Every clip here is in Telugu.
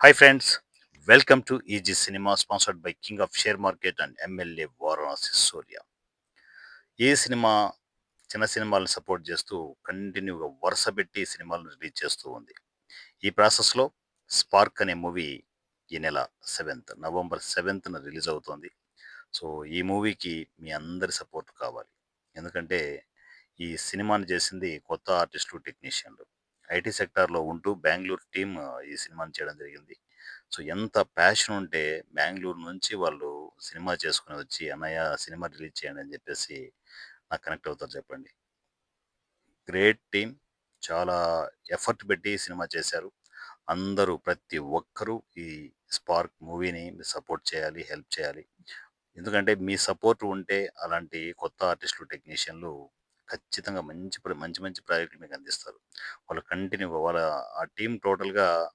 Hi friends welcome to Easy Cinema sponsored by king of share market and MLA Varanasi Surya ఈ సినిమా చిన్న సినిమాలను సపోర్ట్ చేస్తూ కంటిన్యూగా వరుస పెట్టి సినిమాలను రిలీజ్ చేస్తూ ఉంది. ఈ ప్రాసెస్లో స్పార్క్ అనే మూవీ ఈ నెల సెవెంత్ నవంబర్ సెవెంత్న రిలీజ్ అవుతోంది. సో ఈ మూవీకి మీ అందరి సపోర్ట్ కావాలి. ఎందుకంటే ఈ సినిమాని చేసింది కొత్త ఆర్టిస్టులు టెక్నీషియన్లు ఐటీ సెక్టార్లో ఉంటూ బెంగళూరు టీం ఈ సినిమాని చేయడం జరిగింది. సో ఎంత ప్యాషన్ ఉంటే బెంగళూరు నుంచి వాళ్ళు సినిమా చేసుకుని వచ్చి అన్నయ్య సినిమా రిలీజ్ చేయండి అని చెప్పేసి నాకు కనెక్ట్ అవుతారు చెప్పండి. గ్రేట్ టీం చాలా ఎఫర్ట్ పెట్టి సినిమా చేశారు. అందరూ ప్రతి ఒక్కరూ ఈ స్పార్క్ మూవీని సపోర్ట్ చేయాలి హెల్ప్ చేయాలి. ఎందుకంటే మీ సపోర్ట్ ఉంటే అలాంటి కొత్త ఆర్టిస్టులు టెక్నీషియన్లు ఖచ్చితంగా మంచి ప్ర- మంచి మంచి ప్రాజెక్టులు మీకు అందిస్తారు. వాళ్ళు కంటిన్యూ వాళ్ళ ఆ టీం టోటల్గా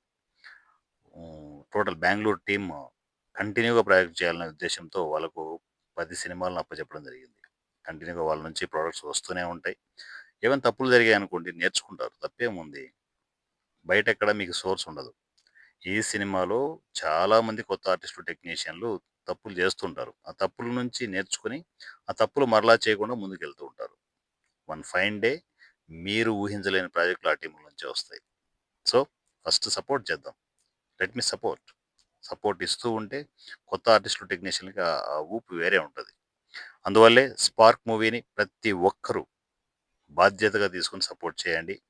టోటల్ బెంగళూరు టీమ్ కంటిన్యూగా ప్రాజెక్ట్ చేయాలనే ఉద్దేశంతో వాళ్ళకు పది సినిమాలను అప్పచెప్పడం జరిగింది. కంటిన్యూగా వాళ్ళ నుంచి ప్రోడక్ట్స్ వస్తూనే ఉంటాయి. ఏమైనా తప్పులు జరిగాయి అనుకోండి నేర్చుకుంటారు. తప్పేముంది? బయట ఎక్కడ మీకు సోర్స్ ఉండదు. ఈ సినిమాలో చాలా మంది కొత్త ఆర్టిస్టులు టెక్నీషియన్లు తప్పులు చేస్తుంటారు. ఆ తప్పుల నుంచి నేర్చుకుని ఆ తప్పులు మరలా చేయకుండా ముందుకెళ్తూ ఉంటారు. వన్ ఫైన్ డే మీరు ఊహించలేని ప్రాజెక్టులు ఆ టీంల నుంచి వస్తాయి. సో ఫస్ట్ సపోర్ట్ చేద్దాం. Let me support. సపోర్ట్ ఇస్తూ ఉంటే కొత్త ఆర్టిస్టులు టెక్నీషియన్కి ఆ ఊపు వేరే ఉంటుంది. అందువల్లే స్పార్క్ మూవీని ప్రతి ఒక్కరూ బాధ్యతగా తీసుకుని సపోర్ట్ చేయండి.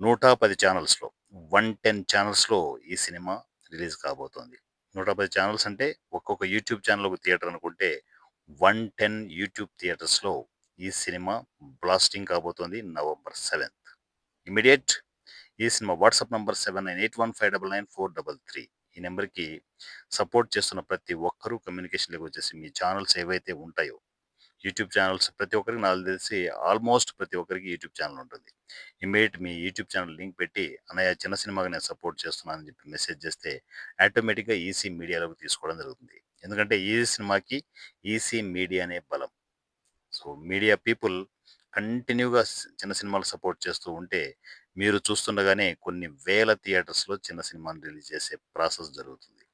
నూట పది ఛానల్స్లో వన్ టెన్ ఛానల్స్లో ఈ సినిమా రిలీజ్ కాబోతోంది. నూట పది ఛానల్స్ అంటే ఒక్కొక్క యూట్యూబ్ ఛానల్ ఒక థియేటర్ అనుకుంటే వన్ టెన్ యూట్యూబ్ థియేటర్స్లో ఈ సినిమా బ్లాస్టింగ్ కాబోతోంది నవంబర్ సెవెంత్. ఇమీడియట్ ఈ cinema WhatsApp number seven nine eight one five double nine four double three. ఈ నెంబర్కి సపోర్ట్ చేస్తున్న ప్రతి ఒక్కరూ కమ్యూనికేషన్లోకి వచ్చేసి మీ ఛానల్స్ ఏవైతే ఉంటాయో యూట్యూబ్ ఛానల్స్ ప్రతి ఒక్కరికి నాకు తెలిసి ఆల్మోస్ట్ ప్రతి ఒక్కరికి యూట్యూబ్ ఛానల్ ఉంటుంది. ఇమీడియట్ మీ యూట్యూబ్ ఛానల్ లింక్ పెట్టి అన్నయ్య చిన్న సినిమాకి నేను సపోర్ట్ చేస్తున్నానని చెప్పి మెసేజ్ చేస్తే ఆటోమేటిక్గా ఈసీ మీడియాలోకి తీసుకోవడం జరుగుతుంది. ఎందుకంటే ఈ సినిమాకి ఈసీ మీడియానే బలం. సో మీడియా పీపుల్ కంటిన్యూగా చిన్న సినిమాలు సపోర్ట్ చేస్తూ ఉంటే మీరు చూస్తుండగానే కొన్ని వేల థియేటర్స్లో చిన్న సినిమాని రిలీజ్ చేసే ప్రాసెస్ జరుగుతుంది.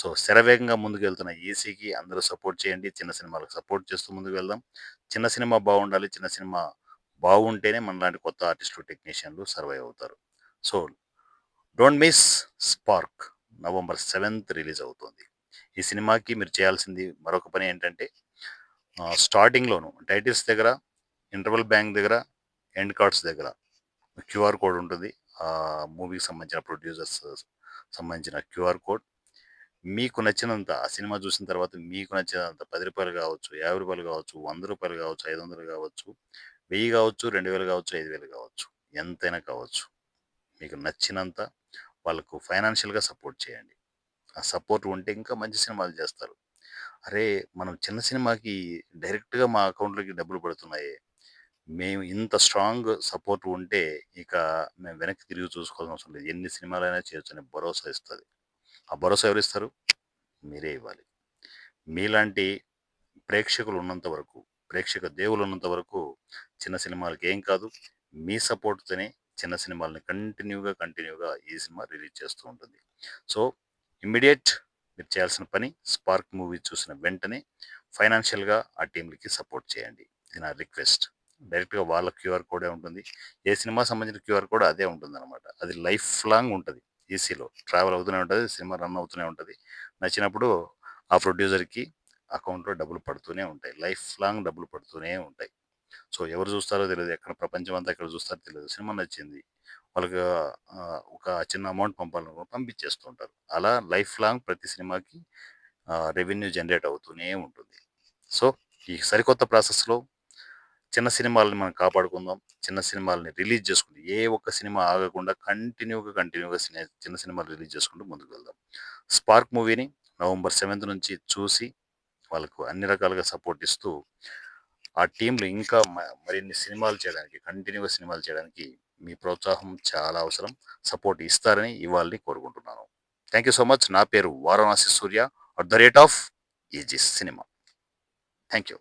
సో శరవేగంగా ముందుకు వెళ్తున్న ఈసీకి అందరూ సపోర్ట్ చేయండి. చిన్న సినిమాలకు సపోర్ట్ చేస్తూ ముందుకు వెళ్దాం చిన్న సినిమా బాగుండాలి. చిన్న సినిమా బాగుంటేనే మనలాంటి కొత్త ఆర్టిస్టులు టెక్నీషియన్లు సర్వైవ్ అవుతారు. So don't miss Spark. November seventh release అవుతుంది. ఈ సినిమాకి మీరు చేయాల్సింది మరొక పని ఏంటంటే స్టార్టింగ్లోను టైటిల్స్ దగ్గర ఇంటర్వల్ బ్యాంక్ దగ్గర ఎండ్ కార్డ్స్ దగ్గర. క్యూఆర్ కోడ్ ఉంటుంది. ఆ మూవీకి సంబంధించిన ప్రొడ్యూసర్స్ సంబంధించిన క్యూఆర్ కోడ్. మీకు నచ్చినంత ఆ సినిమా చూసిన తర్వాత మీకు నచ్చినంత పది రూపాయలు కావచ్చు యాభై రూపాయలు కావచ్చు వంద రూపాయలు కావచ్చు ఐదు వందలు కావచ్చు వెయ్యి కావచ్చు రెండు వేలు కావచ్చు ఐదు వేలు కావచ్చు ఎంతైనా కావచ్చు. మీకు నచ్చినంత వాళ్ళకు ఫైనాన్షియల్గా సపోర్ట్ చేయండి. ఆ సపోర్ట్ ఉంటే ఇంకా మంచి సినిమాలు చేస్తారు. అరే! మనం చిన్న సినిమాకి డైరెక్ట్గా మా అకౌంట్లోకి డబ్బులు పడుతున్నాయి. మేము ఇంత స్ట్రాంగ్ సపోర్ట్ ఉంటే ఇక మేము వెనక్కి తిరిగి చూసుకోవాల్సిన అవసరం లేదు. ఎన్ని సినిమాలైనా చేయొచ్చు అనే భరోసా ఇస్తుంది. ఆ భరోసా ఎవరు ఇస్తారు? మీరే ఇవ్వాలి. మీలాంటి ప్రేక్షకులు ఉన్నంత వరకు ప్రేక్షక దేవులు ఉన్నంత వరకు చిన్న సినిమాలకి ఏం కాదు. మీ సపోర్ట్తోనే చిన్న సినిమాలని కంటిన్యూగా కంటిన్యూగా ఈ సినిమా రిలీజ్ చేస్తూ ఉంటుంది. సో ఇమ్మీడియట్ మీరు చేయాల్సిన పని స్పార్క్ మూవీ చూసిన వెంటనే ఫైనాన్షియల్గా ఆ టీంలకి సపోర్ట్ చేయండి. ఇది నా రిక్వెస్ట్ డైరెక్ట్గా వాళ్ళ క్యూఆర్ కోడే ఉంటుంది. ఏ సినిమా సంబంధించిన క్యూఆర్ కోడ్ అదే ఉంటుంది అనమాట అది లైఫ్ లాంగ్ ఉంటుంది ఈసీలో ట్రావెల్ అవుతూనే ఉంటుంది సినిమా రన్ అవుతూనే ఉంటుంది. నచ్చినప్పుడు ఆ ప్రొడ్యూసర్కి అకౌంట్లో డబ్బులు పడుతూనే ఉంటాయి. లైఫ్ లాంగ్ డబ్బులు పడుతూనే ఉంటాయి. సో ఎవరు చూస్తారో తెలియదు ఎక్కడ ప్రపంచం అంతా ఎక్కడ చూస్తారో తెలియదు సినిమా నచ్చింది. వాళ్ళకి ఒక చిన్న అమౌంట్ పంపాలను పంపించేస్తుంటారు అలా లైఫ్ లాంగ్ ప్రతి సినిమాకి రెవెన్యూ జనరేట్ అవుతూనే ఉంటుంది. సో ఈ సరికొత్త ప్రాసెస్లో చిన్న సినిమాలని మనం కాపాడుకుందాం. చిన్న సినిమాలని రిలీజ్ చేసుకుంటూ ఏ ఒక్క సినిమా ఆగకుండా కంటిన్యూగా కంటిన్యూగా సినిమా చిన్న సినిమాలు రిలీజ్ చేసుకుంటూ ముందుకు వెళ్దాం. స్పార్క్ మూవీని నవంబర్ సెవెంత్ నుంచి చూసి వాళ్ళకు అన్ని రకాలుగా సపోర్ట్ ఇస్తూ ఆ టీంలు ఇంకా మరిన్ని సినిమాలు చేయడానికి కంటిన్యూగా సినిమాలు చేయడానికి మీ ప్రోత్సాహం చాలా అవసరం. సపోర్ట్ ఇస్తారని ఇవాళని కోరుకుంటున్నాను. Thank you so much. నా పేరు Varanasi Surya. At the rate of Easy Cinema. Thank you.